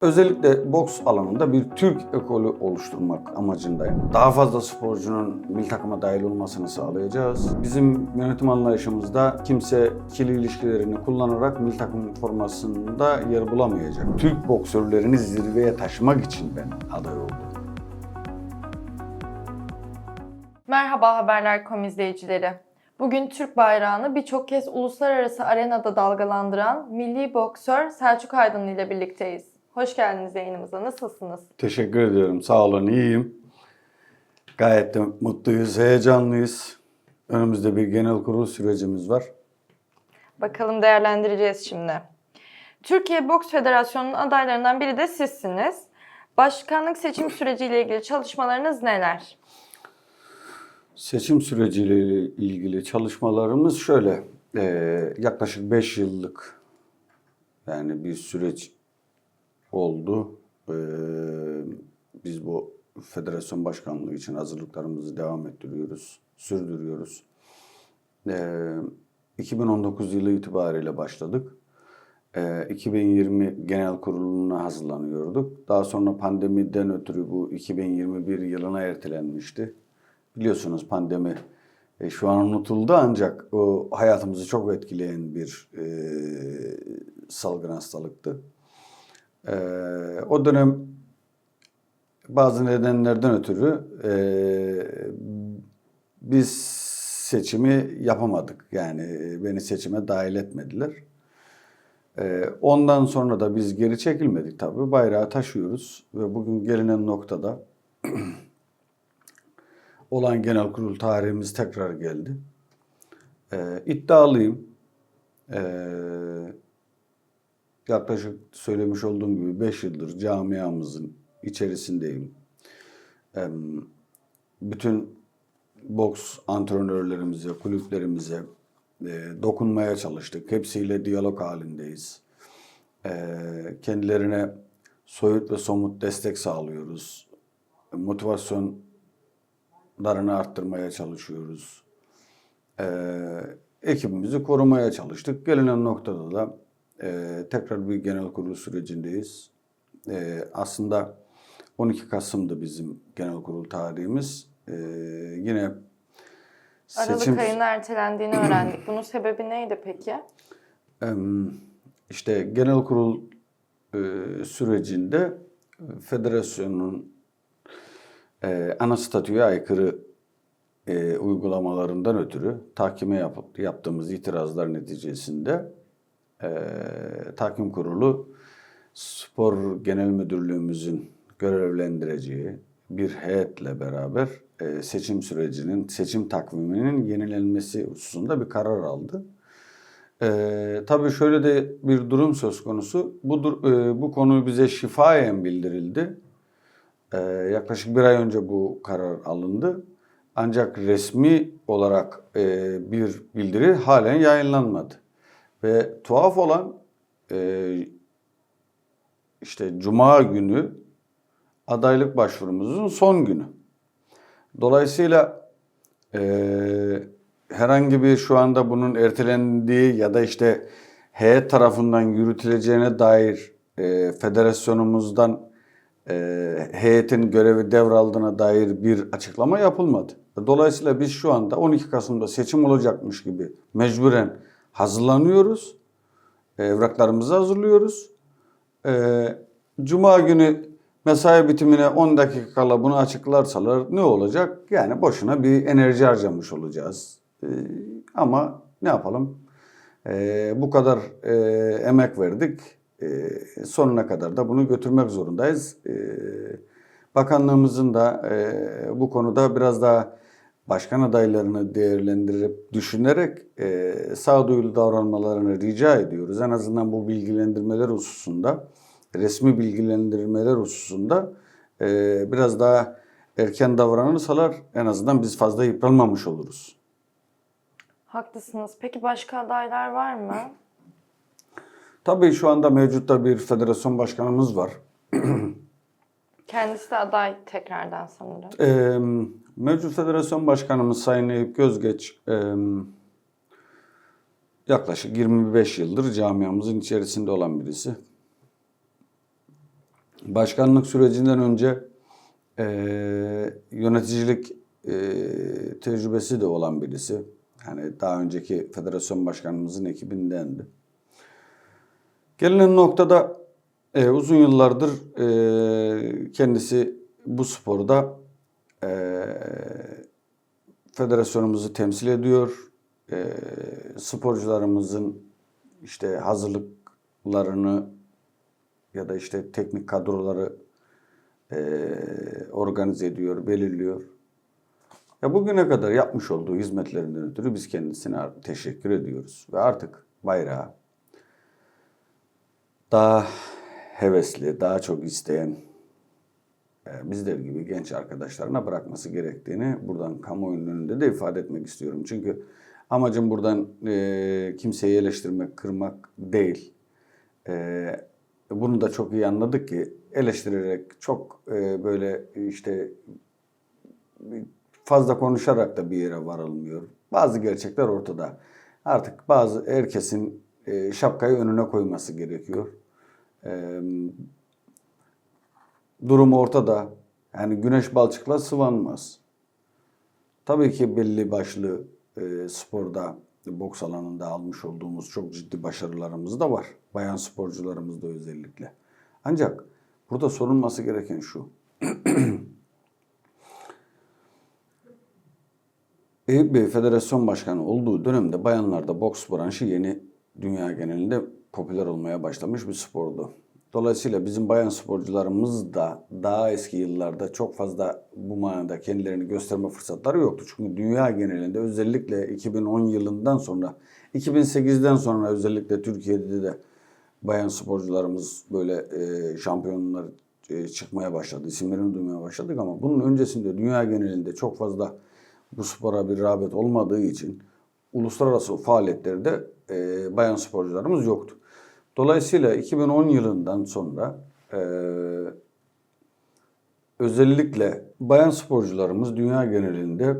Özellikle boks alanında bir Türk ekolü oluşturmak amacındayım. Daha fazla sporcunun milli takıma dahil olmasını sağlayacağız. Bizim yönetim anlayışımızda kimse ikili ilişkilerini kullanarak milli takım formasında yer bulamayacak. Türk boksörlerini zirveye taşımak için ben aday oldum. Merhaba Haberler.com izleyicileri. Bugün Türk bayrağını birçok kez uluslararası arenada dalgalandıran milli boksör Selçuk Aydın ile birlikteyiz. Hoş geldiniz yayınımıza. Nasılsınız? Teşekkür ediyorum. Sağ olun. iyiyim. Gayet de mutluyuz, heyecanlıyız. Önümüzde bir genel kurul sürecimiz var. Bakalım değerlendireceğiz şimdi. Türkiye Boks Federasyonu'nun adaylarından biri de sizsiniz. Başkanlık seçim süreciyle ilgili çalışmalarınız neler? Seçim süreciyle ilgili çalışmalarımız şöyle. eee, yaklaşık 5 yıllık yani bir süreç oldu. Eee, biz bu federasyon başkanlığı için hazırlıklarımızı devam ettiriyoruz, sürdürüyoruz. Eee, 2019 yılı itibariyle başladık. Eee, 2020 genel kuruluna hazırlanıyorduk. Daha sonra pandemiden ötürü bu 2021 yılına ertelenmişti. Biliyorsunuz pandemi e, şu an unutuldu ancak o hayatımızı çok etkileyen bir e, salgın hastalıktı. E, o dönem bazı nedenlerden ötürü e, biz seçimi yapamadık. Yani beni seçime dahil etmediler. E, ondan sonra da biz geri çekilmedik tabii. Bayrağı taşıyoruz ve bugün gelinen noktada olan genel kurul tarihimiz tekrar geldi. Ee, iddialıyım. Ee, yaklaşık söylemiş olduğum gibi 5 yıldır camiamızın içerisindeyim. Bütün boks antrenörlerimize, kulüplerimize e, dokunmaya çalıştık. Hepsiyle diyalog halindeyiz. Ee, kendilerine soyut ve somut destek sağlıyoruz. Motivasyon larını arttırmaya çalışıyoruz. Ee, ekibimizi korumaya çalıştık. Gelinen noktada da e, tekrar bir genel kurul sürecindeyiz. E, aslında 12 Kasım'dı bizim genel kurul tarihimiz. E, yine Aralık seçim ayının ertelendiğini öğrendik. Bunun sebebi neydi peki? Em, işte genel kurul e, sürecinde federasyonun e, ana statüye aykırı e, uygulamalarından ötürü tahkime yap- yaptığımız itirazlar neticesinde e, tahkim kurulu spor genel müdürlüğümüzün görevlendireceği bir heyetle beraber e, seçim sürecinin, seçim takviminin yenilenmesi hususunda bir karar aldı. Ee, tabii şöyle de bir durum söz konusu. Bu, e, bu konu bize şifayen bildirildi. Ee, yaklaşık bir ay önce bu karar alındı. Ancak resmi olarak e, bir bildiri halen yayınlanmadı. Ve tuhaf olan e, işte Cuma günü adaylık başvurumuzun son günü. Dolayısıyla eee, herhangi bir şu anda bunun ertelendiği ya da işte heyet tarafından yürütüleceğine dair eee, federasyonumuzdan eee, heyetin görevi devraldığına dair bir açıklama yapılmadı. Dolayısıyla biz şu anda 12 Kasım'da seçim olacakmış gibi mecburen hazırlanıyoruz. Evraklarımızı hazırlıyoruz. Ee, Cuma günü mesai bitimine 10 dakika kala bunu açıklarsalar ne olacak? Yani boşuna bir enerji harcamış olacağız. Ee, ama ne yapalım? Bu kadar e, emek verdik. Sonuna kadar da bunu götürmek zorundayız. Bakanlığımızın da e, bu konuda biraz daha başkan adaylarını değerlendirip düşünerek e, sağduyulu davranmalarını rica ediyoruz. En azından bu bilgilendirmeler hususunda, resmi bilgilendirmeler hususunda e, biraz daha erken davranırsalar en azından biz fazla yıpranmamış oluruz. Haklısınız. Peki başka adaylar var mı? Tabii şu anda mevcutta bir federasyon başkanımız var. Kendisi de aday tekrardan sanırım. Ee, mevcut federasyon başkanımız Sayın Eyüp Gözgeç e, yaklaşık 25 yıldır camiamızın içerisinde olan birisi. başkanlık sürecinden önce e, yöneticilik e, tecrübesi de olan birisi. Yani daha önceki federasyon başkanımızın ekibindendi. Gelinen noktada e, uzun yıllardır e, kendisi bu sporda e, federasyonumuzu temsil ediyor. E, sporcularımızın işte hazırlıklarını ya da işte teknik kadroları e, organize ediyor, belirliyor. Ya bugüne kadar yapmış olduğu hizmetlerinden ötürü biz kendisine teşekkür ediyoruz. Ve artık bayrağı daha hevesli, daha çok isteyen e, bizler gibi genç arkadaşlarına bırakması gerektiğini buradan kamuoyunun önünde de ifade etmek istiyorum. Çünkü amacım buradan e, kimseyi eleştirmek, kırmak değil. E, bunu da çok iyi anladık ki eleştirerek çok e, böyle işte fazla konuşarak da bir yere varılmıyor. Bazı gerçekler ortada. Artık bazı herkesin e, şapkayı önüne koyması gerekiyor. E, durum ortada. Yani güneş balçıkla sıvanmaz. Tabii ki belli başlı e, sporda, boks alanında almış olduğumuz çok ciddi başarılarımız da var. Bayan sporcularımızda özellikle. Ancak burada sorulması gereken şu. Eyüp Bey Federasyon Başkanı olduğu dönemde bayanlarda boks branşı yeni dünya genelinde popüler olmaya başlamış bir spordu. Dolayısıyla bizim bayan sporcularımız da daha eski yıllarda çok fazla bu manada kendilerini gösterme fırsatları yoktu. Çünkü dünya genelinde özellikle 2010 yılından sonra, 2008'den sonra özellikle Türkiye'de de bayan sporcularımız böyle e, şampiyonlar e, çıkmaya başladı. İsimlerini duymaya başladık ama bunun öncesinde dünya genelinde çok fazla bu spora bir rağbet olmadığı için uluslararası faaliyetlerde e, bayan sporcularımız yoktu. Dolayısıyla 2010 yılından sonra e, özellikle bayan sporcularımız dünya genelinde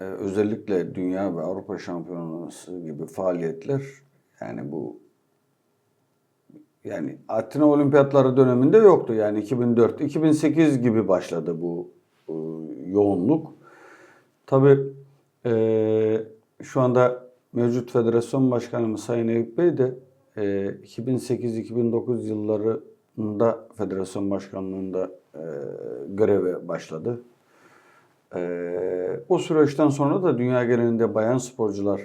e, özellikle dünya ve Avrupa şampiyonası gibi faaliyetler yani bu yani Atina Olimpiyatları döneminde yoktu. Yani 2004, 2008 gibi başladı bu e, yoğunluk. Tabii e, şu anda mevcut federasyon başkanımız Sayın Eyüp Bey de e, 2008-2009 yıllarında federasyon başkanlığında e, göreve başladı. E, o süreçten sonra da dünya genelinde bayan sporcular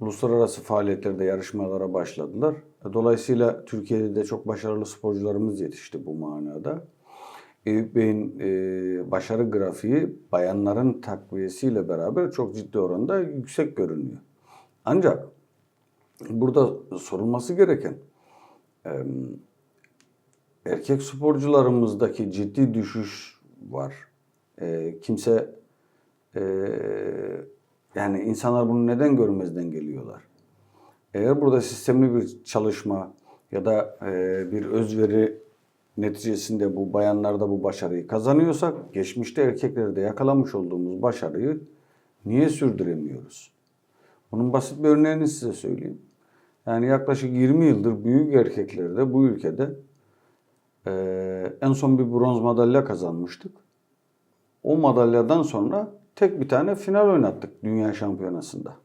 uluslararası faaliyetlerde yarışmalara başladılar. Dolayısıyla Türkiye'de de çok başarılı sporcularımız yetişti bu manada. Eyüp Bey'in e, başarı grafiği bayanların takviyesiyle beraber çok ciddi oranda yüksek görünüyor. Ancak burada sorulması gereken e, erkek sporcularımızdaki ciddi düşüş var. E, kimse e, yani insanlar bunu neden görmezden geliyorlar? Eğer burada sistemli bir çalışma ya da e, bir özveri neticesinde bu bayanlarda bu başarıyı kazanıyorsak geçmişte erkeklerde yakalamış olduğumuz başarıyı niye sürdüremiyoruz? Bunun basit bir örneğini size söyleyeyim. Yani yaklaşık 20 yıldır büyük erkeklerde bu ülkede e, en son bir bronz madalya kazanmıştık. O madalyadan sonra tek bir tane final oynattık dünya şampiyonasında.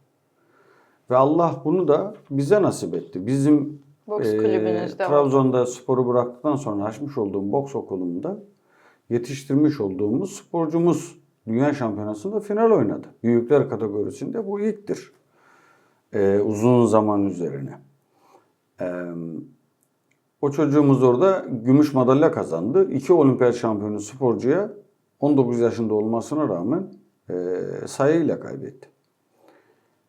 Ve Allah bunu da bize nasip etti. Bizim Boks e, kulübünüzde. Trabzon'da sporu bıraktıktan sonra açmış olduğum boks okulumda yetiştirmiş olduğumuz sporcumuz dünya şampiyonasında final oynadı. Büyükler kategorisinde bu ilktir. E, uzun zaman üzerine. E, o çocuğumuz orada gümüş madalya kazandı. İki olimpiyat şampiyonu sporcuya 19 yaşında olmasına rağmen e, sayıyla kaybetti.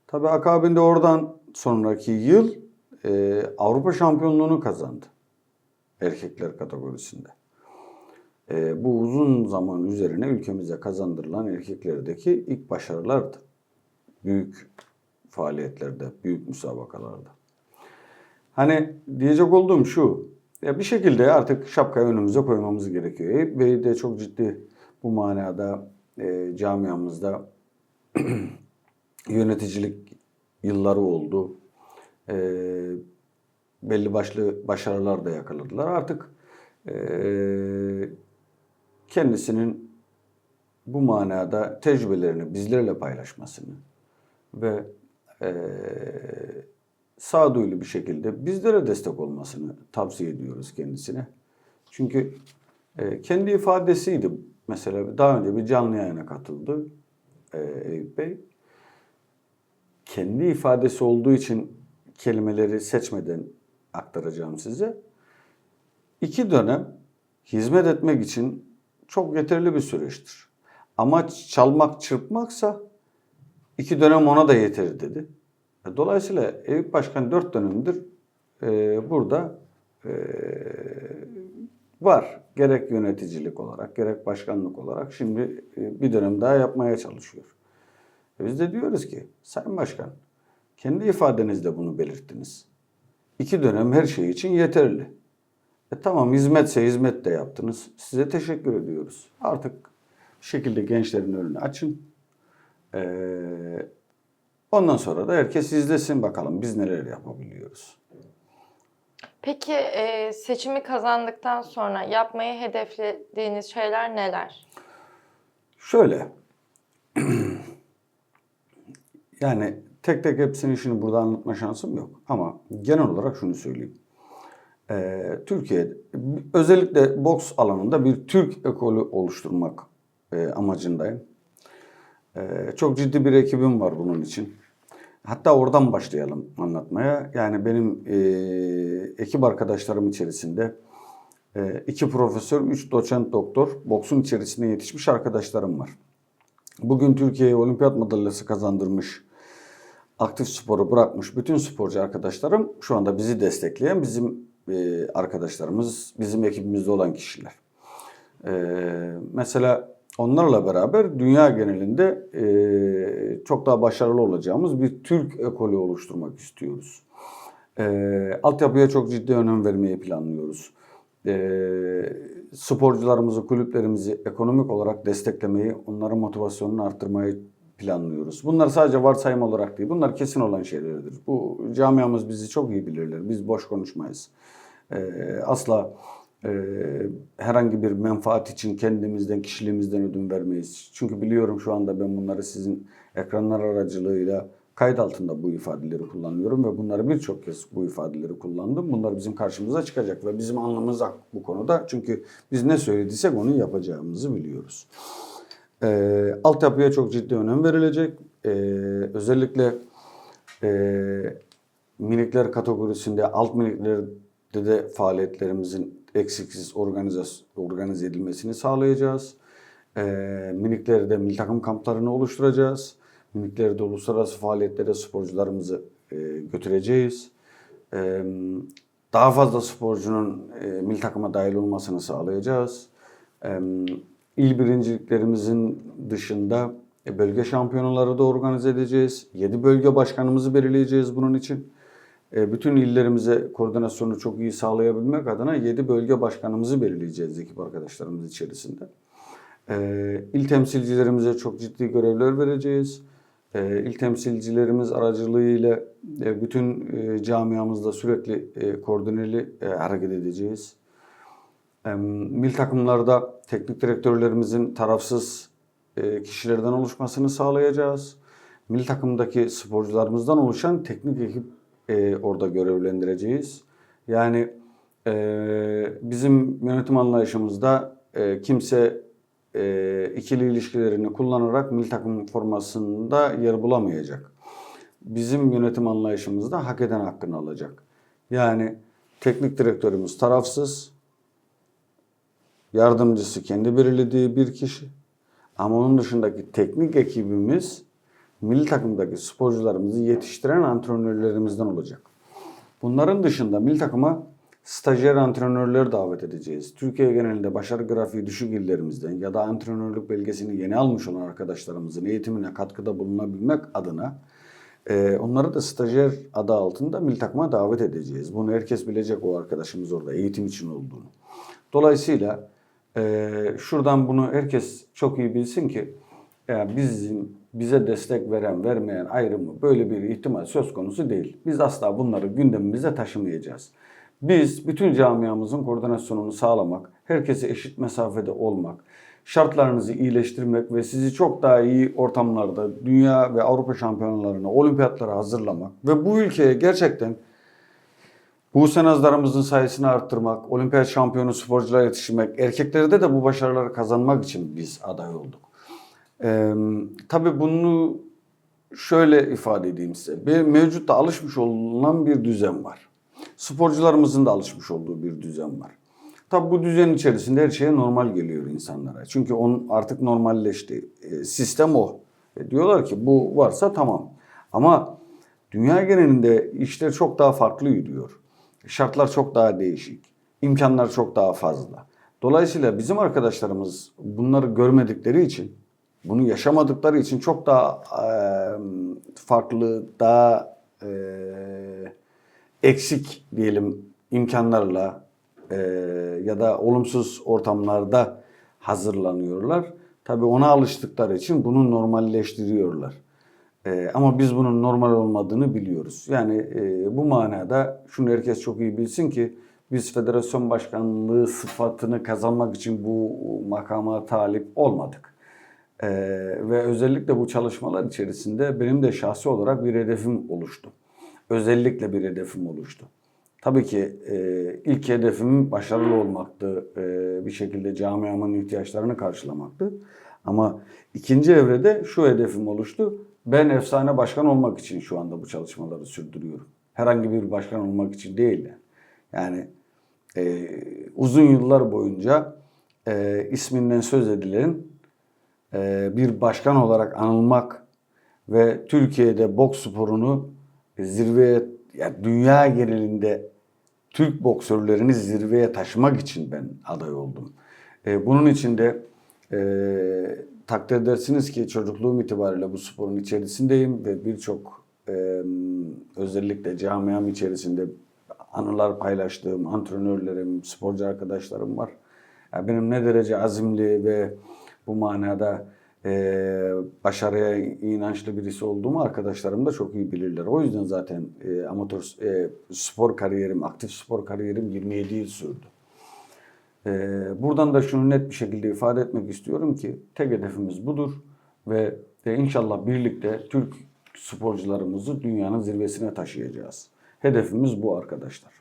Tabii akabinde oradan sonraki yıl e, Avrupa şampiyonluğunu kazandı. Erkekler kategorisinde. E, bu uzun zaman üzerine ülkemize kazandırılan erkeklerdeki ilk başarılardı. Büyük faaliyetlerde, büyük müsabakalarda. Hani diyecek olduğum şu, ya bir şekilde artık şapkayı önümüze koymamız gerekiyor. Eyüp Bey de çok ciddi bu manada e, camiamızda yöneticilik yılları oldu. E, belli başlı başarılar da yakaladılar. Artık Ee, kendisinin bu manada tecrübelerini bizlerle paylaşmasını ve eee sağduyulu bir şekilde bizlere destek olmasını tavsiye ediyoruz kendisine. Çünkü eee, kendi ifadesiydi. Mesela daha önce bir canlı yayına katıldı eee Eyüp Bey. Kendi ifadesi olduğu için kelimeleri seçmeden aktaracağım size. İki dönem hizmet etmek için çok yeterli bir süreçtir. Amaç çalmak, çırpmaksa iki dönem ona da yeter dedi. E, Dolayısıyla Eyüp Başkan dört dönemdir e, burada e, var. Gerek yöneticilik olarak, gerek başkanlık olarak şimdi e, bir dönem daha yapmaya çalışıyor. E, biz de diyoruz ki, Sayın Başkan, kendi ifadenizle bunu belirttiniz. İki dönem her şey için yeterli. E tamam hizmetse hizmet de yaptınız. Size teşekkür ediyoruz. Artık şekilde gençlerin önünü açın. Ee, ondan sonra da herkes izlesin bakalım biz neler yapabiliyoruz. Peki e, seçimi kazandıktan sonra yapmayı hedeflediğiniz şeyler neler? Şöyle. yani tek tek hepsini şimdi burada anlatma şansım yok. Ama genel olarak şunu söyleyeyim. Ee, Türkiye özellikle boks alanında bir Türk ekolü oluşturmak e, amacındayım. Ee, çok ciddi bir ekibim var bunun için. Hatta oradan başlayalım anlatmaya. Yani benim e, ekip arkadaşlarım içerisinde e, iki profesör, üç doçent doktor, boksun içerisinde yetişmiş arkadaşlarım var. Bugün Türkiye'ye olimpiyat madalyası kazandırmış, aktif sporu bırakmış bütün sporcu arkadaşlarım şu anda bizi destekleyen bizim e, arkadaşlarımız, bizim ekibimizde olan kişiler. Ee, mesela onlarla beraber dünya genelinde e, çok daha başarılı olacağımız bir Türk ekolü oluşturmak istiyoruz. Ee, altyapıya çok ciddi önem vermeyi planlıyoruz. Ee, sporcularımızı, kulüplerimizi ekonomik olarak desteklemeyi, onların motivasyonunu arttırmayı planlıyoruz. Bunlar sadece varsayım olarak değil, bunlar kesin olan şeylerdir. Bu camiamız bizi çok iyi bilirler, biz boş konuşmayız. Ee, asla e, herhangi bir menfaat için kendimizden, kişiliğimizden ödün vermeyiz. Çünkü biliyorum şu anda ben bunları sizin ekranlar aracılığıyla kayıt altında bu ifadeleri kullanıyorum ve bunları birçok kez bu ifadeleri kullandım. Bunlar bizim karşımıza çıkacak ve bizim anlamımız bu konuda. Çünkü biz ne söylediysek onu yapacağımızı biliyoruz. Ee, altyapıya çok ciddi önem verilecek. Ee, özellikle e, minikler kategorisinde alt miniklerde de faaliyetlerimizin eksiksiz organize, organize edilmesini sağlayacağız. Ee, miniklerde milli takım kamplarını oluşturacağız. Miniklerde uluslararası faaliyetlere sporcularımızı e, götüreceğiz. Ee, daha fazla sporcunun e, milli takıma dahil olmasını sağlayacağız. Ee, il birinciliklerimizin dışında e, bölge şampiyonaları da organize edeceğiz. 7 bölge başkanımızı belirleyeceğiz bunun için. E, bütün illerimize koordinasyonu çok iyi sağlayabilmek adına 7 bölge başkanımızı belirleyeceğiz ekip arkadaşlarımız içerisinde. E, il temsilcilerimize çok ciddi görevler vereceğiz. İl temsilcilerimiz aracılığıyla bütün camiamızda sürekli koordineli hareket edeceğiz. Mil takımlarda teknik direktörlerimizin tarafsız e, kişilerden oluşmasını sağlayacağız. Milli takımdaki sporcularımızdan oluşan teknik ekip e, orada görevlendireceğiz. Yani e, bizim yönetim anlayışımızda kimse ikili ilişkilerini kullanarak milli takım formasında yer bulamayacak. Bizim yönetim anlayışımızda hak eden hakkını alacak. Yani teknik direktörümüz tarafsız, yardımcısı kendi belirlediği bir kişi. Ama onun dışındaki teknik ekibimiz milli takımdaki sporcularımızı yetiştiren antrenörlerimizden olacak. Bunların dışında milli takıma stajyer antrenörler davet edeceğiz. Türkiye genelinde başarı grafiği düşük illerimizden ya da antrenörlük belgesini yeni almış olan arkadaşlarımızın eğitimine katkıda bulunabilmek adına e, onları da stajyer adı altında milli takıma davet edeceğiz. Bunu herkes bilecek o arkadaşımız orada eğitim için olduğunu. Dolayısıyla e, şuradan bunu herkes çok iyi bilsin ki yani bizim bize destek veren vermeyen ayrımı böyle bir ihtimal söz konusu değil. Biz asla bunları gündemimize taşımayacağız. Biz bütün camiamızın koordinasyonunu sağlamak, herkese eşit mesafede olmak, şartlarınızı iyileştirmek ve sizi çok daha iyi ortamlarda dünya ve Avrupa şampiyonalarına, olimpiyatlara hazırlamak ve bu ülkeye gerçekten bu senazlarımızın sayısını arttırmak, olimpiyat şampiyonu sporcular yetiştirmek, erkeklerde de bu başarıları kazanmak için biz aday olduk. Ee, tabii bunu şöyle ifade edeyim size. Bir mevcutta alışmış olunan bir düzen var. Sporcularımızın da alışmış olduğu bir düzen var. Tabii bu düzen içerisinde her şeye normal geliyor insanlara. Çünkü onun artık normalleşti. E, sistem o. E, diyorlar ki bu varsa tamam. Ama dünya genelinde işler çok daha farklı yürüyor. Şartlar çok daha değişik. İmkanlar çok daha fazla. Dolayısıyla bizim arkadaşlarımız bunları görmedikleri için, bunu yaşamadıkları için çok daha e, farklı, daha e, eksik diyelim imkanlarla e, ya da olumsuz ortamlarda hazırlanıyorlar. Tabii ona alıştıkları için bunu normalleştiriyorlar. E, ama biz bunun normal olmadığını biliyoruz. Yani e, bu manada şunu herkes çok iyi bilsin ki biz federasyon başkanlığı sıfatını kazanmak için bu makama talip olmadık. E, ve özellikle bu çalışmalar içerisinde benim de şahsi olarak bir hedefim oluştu. Özellikle bir hedefim oluştu. Tabii ki e, ilk hedefim başarılı olmaktı. E, bir şekilde camiamın ihtiyaçlarını karşılamaktı. Ama ikinci evrede şu hedefim oluştu. Ben efsane başkan olmak için şu anda bu çalışmaları sürdürüyorum. Herhangi bir başkan olmak için değil. Yani e, uzun yıllar boyunca e, isminden söz edilen e, bir başkan olarak anılmak ve Türkiye'de boks sporunu zirveye, yani dünya genelinde Türk boksörlerini zirveye taşımak için ben aday oldum. E, bunun için de e, takdir edersiniz ki çocukluğum itibariyle bu sporun içerisindeyim ve birçok e, özellikle camiam içerisinde anılar paylaştığım antrenörlerim, sporcu arkadaşlarım var. Yani benim ne derece azimli ve bu manada e, başarıya inançlı birisi olduğumu arkadaşlarım da çok iyi bilirler. O yüzden zaten e, amatör e, spor kariyerim, aktif spor kariyerim 27 yıl sürdü. E, buradan da şunu net bir şekilde ifade etmek istiyorum ki tek hedefimiz budur ve e, inşallah birlikte Türk sporcularımızı dünyanın zirvesine taşıyacağız. Hedefimiz bu arkadaşlar.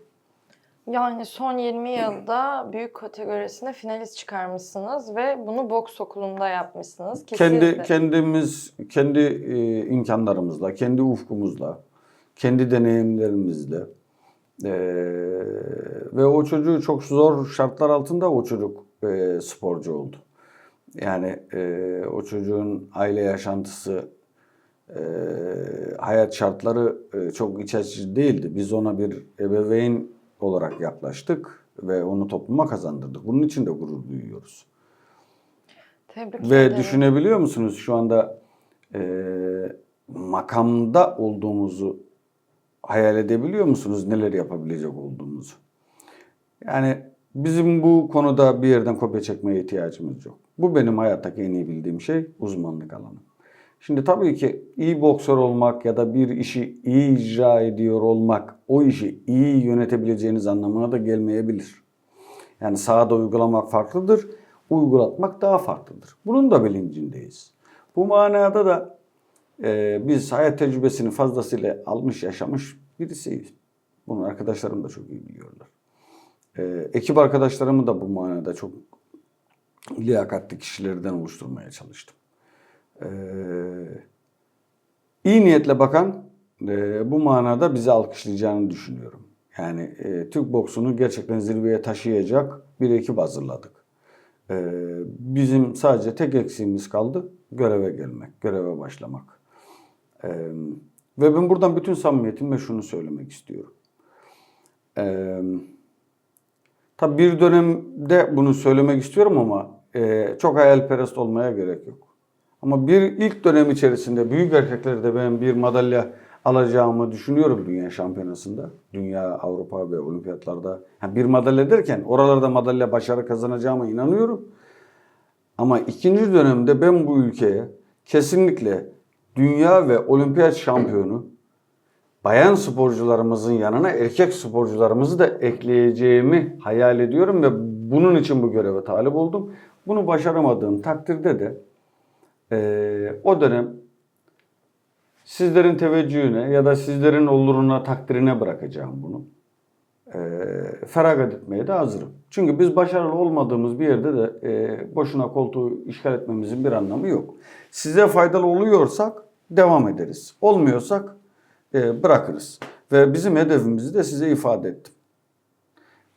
Yani son 20 yılda büyük kategorisinde finalist çıkarmışsınız ve bunu boks okulunda yapmışsınız. Ki siz kendi de- kendimiz kendi e, imkanlarımızla, kendi ufkumuzla, kendi deneyimlerimizle e, ve o çocuğu çok zor şartlar altında o çocuk e, sporcu oldu. Yani e, o çocuğun aile yaşantısı, e, hayat şartları e, çok iç açıcı değildi. Biz ona bir ebeveyn olarak yaklaştık ve onu topluma kazandırdık. Bunun için de gurur duyuyoruz. Tebrik Ve ederim. düşünebiliyor musunuz şu anda e, makamda olduğumuzu hayal edebiliyor musunuz neler yapabilecek olduğumuzu? Yani bizim bu konuda bir yerden kopya çekmeye ihtiyacımız yok. Bu benim hayattaki en iyi bildiğim şey uzmanlık alanım. Şimdi tabii ki iyi boksör olmak ya da bir işi iyi icra ediyor olmak o işi iyi yönetebileceğiniz anlamına da gelmeyebilir. Yani sahada uygulamak farklıdır, uygulatmak daha farklıdır. Bunun da bilincindeyiz. Bu manada da e, biz hayat tecrübesini fazlasıyla almış, yaşamış birisiyiz. Bunu arkadaşlarım da çok iyi biliyorlar. E, ekip arkadaşlarımı da bu manada çok liyakatli kişilerden oluşturmaya çalıştım. E, iyi niyetle bakan e, bu manada bizi alkışlayacağını düşünüyorum. Yani e, Türk boksunu gerçekten zirveye taşıyacak bir ekip hazırladık. E, bizim sadece tek eksiğimiz kaldı göreve gelmek, göreve başlamak. E, ve ben buradan bütün samimiyetimle şunu söylemek istiyorum. E, tabii bir dönemde bunu söylemek istiyorum ama e, çok hayalperest olmaya gerek yok. Ama bir ilk dönem içerisinde büyük erkeklerde ben bir madalya alacağımı düşünüyorum dünya şampiyonasında. Dünya, Avrupa ve olimpiyatlarda. Yani bir madalya derken oralarda madalya başarı kazanacağıma inanıyorum. Ama ikinci dönemde ben bu ülkeye kesinlikle dünya ve olimpiyat şampiyonu bayan sporcularımızın yanına erkek sporcularımızı da ekleyeceğimi hayal ediyorum ve bunun için bu göreve talip oldum. Bunu başaramadığım takdirde de eee, o dönem sizlerin teveccühüne ya da sizlerin oluruna takdirine bırakacağım bunu. Eee feragat etmeye de hazırım. Çünkü biz başarılı olmadığımız bir yerde de eee, boşuna koltuğu işgal etmemizin bir anlamı yok. Size faydalı oluyorsak devam ederiz. Olmuyorsak eee, bırakırız. Ve bizim hedefimizi de size ifade ettim.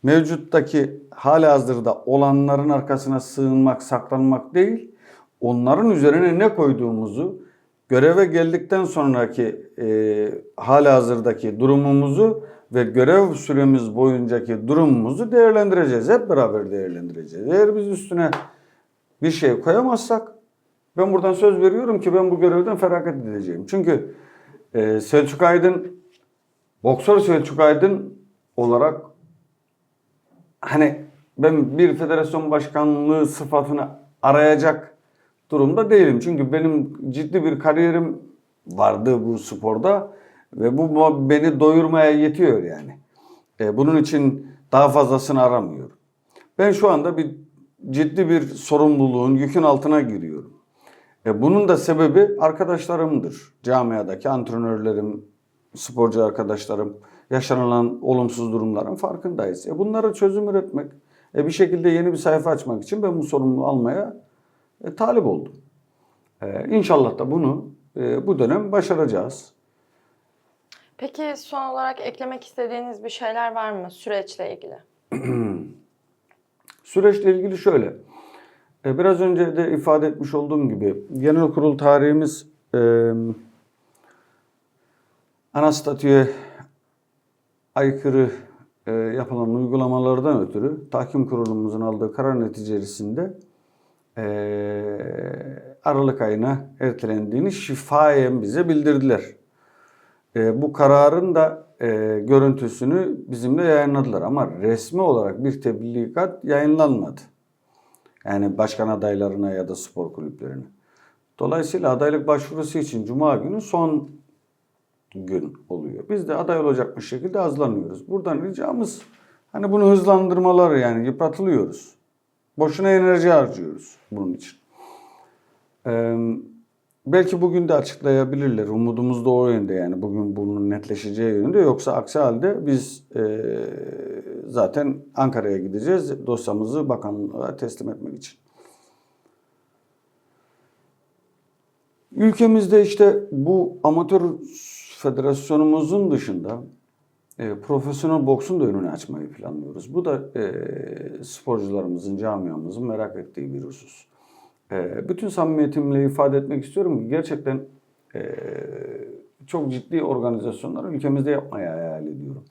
Mevcuttaki hala hazırda olanların arkasına sığınmak, saklanmak değil, onların üzerine ne koyduğumuzu, göreve geldikten sonraki e, hala hazırdaki durumumuzu ve görev süremiz boyuncaki durumumuzu değerlendireceğiz. Hep beraber değerlendireceğiz. Eğer biz üstüne bir şey koyamazsak ben buradan söz veriyorum ki ben bu görevden feragat edeceğim. Çünkü e, Selçuk Aydın, boksör Selçuk Aydın olarak hani ben bir federasyon başkanlığı sıfatını arayacak durumda değilim. Çünkü benim ciddi bir kariyerim vardı bu sporda ve bu beni doyurmaya yetiyor yani. E, bunun için daha fazlasını aramıyorum. Ben şu anda bir ciddi bir sorumluluğun yükün altına giriyorum. E, bunun da sebebi arkadaşlarımdır. Camiadaki antrenörlerim, sporcu arkadaşlarım, yaşanılan olumsuz durumların farkındayız. E, bunlara çözüm üretmek, e, bir şekilde yeni bir sayfa açmak için ben bu sorumluluğu almaya talip oldum. E, inşallah da bunu bu dönem başaracağız. Peki son olarak eklemek istediğiniz bir şeyler var mı süreçle ilgili? Süreçle ilgili şöyle. E, Biraz önce de ifade etmiş olduğum gibi genel kurul tarihimiz e, ana statüye aykırı e, yapılan uygulamalardan ötürü tahkim kurulumuzun aldığı karar neticesinde e, Aralık ayına ertelendiğini şifayen bize bildirdiler. E, bu kararın da e, görüntüsünü bizimle yayınladılar ama resmi olarak bir tebligat yayınlanmadı. Yani başkan adaylarına ya da spor kulüplerine. Dolayısıyla adaylık başvurusu için Cuma günü son gün oluyor. Biz de aday olacakmış şekilde hazırlanıyoruz. Buradan ricamız hani bunu hızlandırmaları yani yıpratılıyoruz. Boşuna enerji harcıyoruz bunun için. Ee, belki bugün de açıklayabilirler. Umudumuz da o yönde yani bugün bunun netleşeceği yönde. Yoksa aksi halde biz e, zaten Ankara'ya gideceğiz dosyamızı bakanlığa teslim etmek için. Ülkemizde işte bu amatör federasyonumuzun dışında e, profesyonel boksun da önünü açmayı planlıyoruz. Bu da e, sporcularımızın, camiamızın merak ettiği bir husus. E, bütün samimiyetimle ifade etmek istiyorum ki gerçekten e, çok ciddi organizasyonlar ülkemizde yapmayı hayal ediyorum.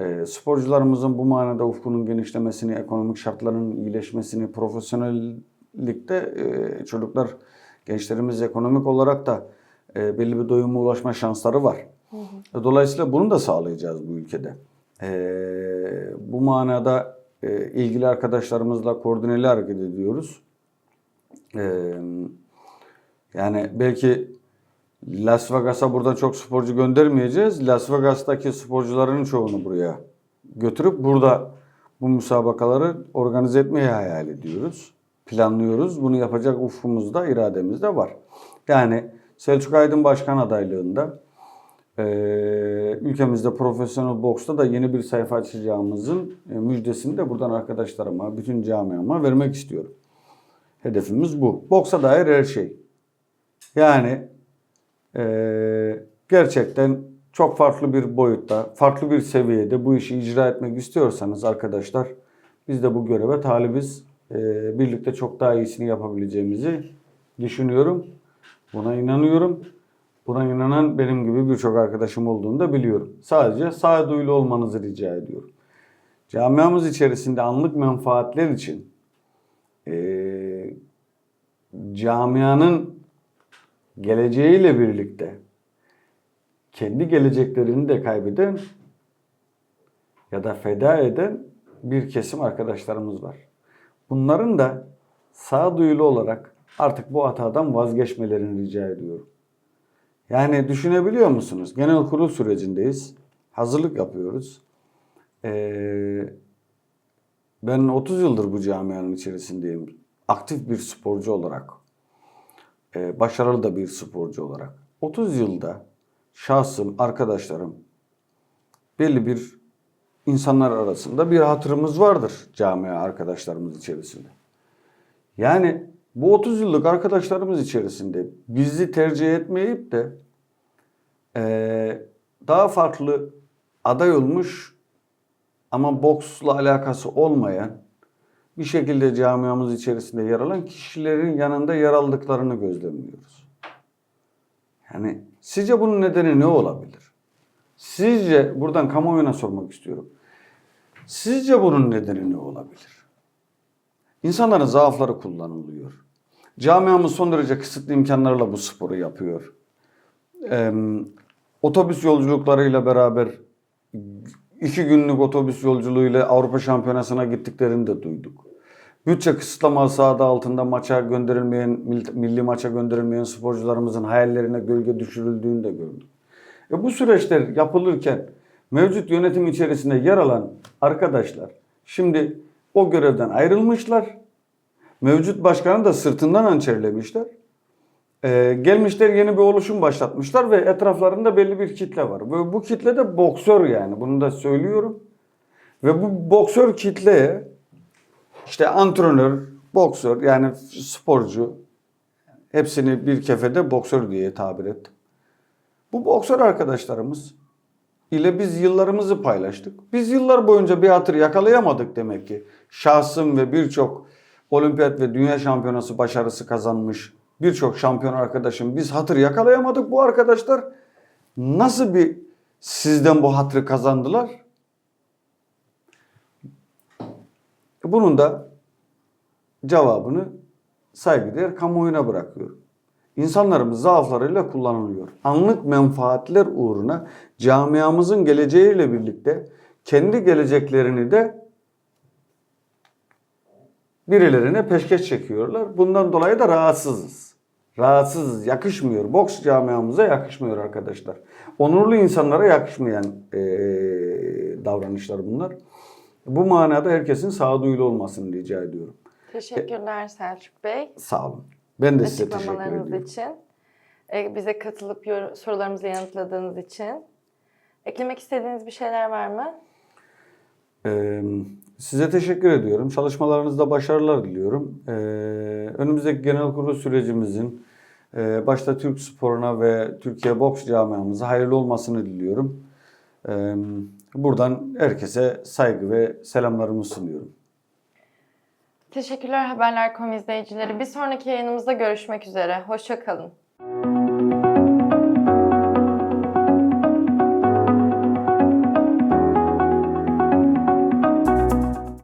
E, sporcularımızın bu manada ufkunun genişlemesini, ekonomik şartların iyileşmesini, profesyonellikte e, çocuklar, gençlerimiz ekonomik olarak da e, belli bir doyuma ulaşma şansları var. Dolayısıyla bunu da sağlayacağız bu ülkede. E, bu manada e, ilgili arkadaşlarımızla koordineli hareket ediyoruz. Yani belki Las Vegas'a burada çok sporcu göndermeyeceğiz. Las Vegas'taki sporcuların çoğunu buraya götürüp burada bu müsabakaları organize etmeyi hayal ediyoruz. Planlıyoruz. Bunu yapacak ufkumuzda, irademizde var. Yani Selçuk Aydın Başkan adaylığında ülkemizde profesyonel boksta da yeni bir sayfa açacağımızın müjdesini de buradan arkadaşlarıma, bütün camiama vermek istiyorum. Hedefimiz bu. Boksa dair her şey. Yani e, gerçekten çok farklı bir boyutta, farklı bir seviyede bu işi icra etmek istiyorsanız arkadaşlar biz de bu göreve talibiz. E, birlikte çok daha iyisini yapabileceğimizi düşünüyorum. Buna inanıyorum. Buna inanan benim gibi birçok arkadaşım olduğunu da biliyorum. Sadece sağduyulu olmanızı rica ediyorum. Camiamız içerisinde anlık menfaatler için eee camianın geleceğiyle birlikte kendi geleceklerini de kaybeden ya da feda eden bir kesim arkadaşlarımız var. Bunların da sağduyulu olarak artık bu hatadan vazgeçmelerini rica ediyorum. Yani düşünebiliyor musunuz? Genel kurul sürecindeyiz. Hazırlık yapıyoruz. Ee, ben 30 yıldır bu camianın içerisindeyim. Aktif bir sporcu olarak. Ee, başarılı da bir sporcu olarak. 30 yılda şahsım, arkadaşlarım belli bir insanlar arasında bir hatırımız vardır camia arkadaşlarımız içerisinde. Yani bu 30 yıllık arkadaşlarımız içerisinde bizi tercih etmeyip de eee, daha farklı aday olmuş ama boksla alakası olmayan bir şekilde camiamız içerisinde yer alan kişilerin yanında yer aldıklarını gözlemliyoruz. Yani sizce bunun nedeni ne olabilir? Sizce buradan kamuoyuna sormak istiyorum. Sizce bunun nedeni ne olabilir? İnsanların zaafları kullanılıyor. Camiamız son derece kısıtlı imkanlarla bu sporu yapıyor. Ee, otobüs yolculuklarıyla beraber iki günlük otobüs yolculuğuyla Avrupa Şampiyonası'na gittiklerini de duyduk. Bütçe kısıtlaması adı altında maça gönderilmeyen, mil- milli maça gönderilmeyen sporcularımızın hayallerine gölge düşürüldüğünü de gördük. E bu süreçler yapılırken mevcut yönetim içerisinde yer alan arkadaşlar şimdi o görevden ayrılmışlar. Mevcut başkanı da sırtından hançerlemişler. E, gelmişler yeni bir oluşum başlatmışlar ve etraflarında belli bir kitle var. Ve bu kitle de boksör yani bunu da söylüyorum. Ve bu boksör kitleye işte antrenör, boksör yani sporcu hepsini bir kefede boksör diye tabir ettim. Bu boksör arkadaşlarımız ile biz yıllarımızı paylaştık. Biz yıllar boyunca bir hatır yakalayamadık demek ki. Şahsım ve birçok olimpiyat ve dünya şampiyonası başarısı kazanmış birçok şampiyon arkadaşım biz hatır yakalayamadık. Bu arkadaşlar nasıl bir sizden bu hatırı kazandılar? Bunun da cevabını saygıdeğer kamuoyuna bırakıyorum. İnsanlarımız zaaflarıyla kullanılıyor. Anlık menfaatler uğruna camiamızın geleceğiyle birlikte kendi geleceklerini de birilerine peşkeş çekiyorlar. Bundan dolayı da rahatsızız. Rahatsızız, yakışmıyor. Boks camiamıza yakışmıyor arkadaşlar. Onurlu insanlara yakışmayan eee, davranışlar bunlar. Bu manada herkesin sağduyulu olmasını rica ediyorum. Teşekkürler Selçuk Bey. Sağ olun. Ben de size teşekkür ediyorum. için. e, Bize katılıp sorularımızı yanıtladığınız için. Eklemek istediğiniz bir şeyler var mı? Ee, size teşekkür ediyorum. Çalışmalarınızda başarılar diliyorum. Ee, önümüzdeki genel kurul sürecimizin e, başta Türk sporuna ve Türkiye boks camiamıza hayırlı olmasını diliyorum. Ee, buradan herkese saygı ve selamlarımı sunuyorum. Teşekkürler Haberler.com izleyicileri. Bir sonraki yayınımızda görüşmek üzere. Hoşça kalın.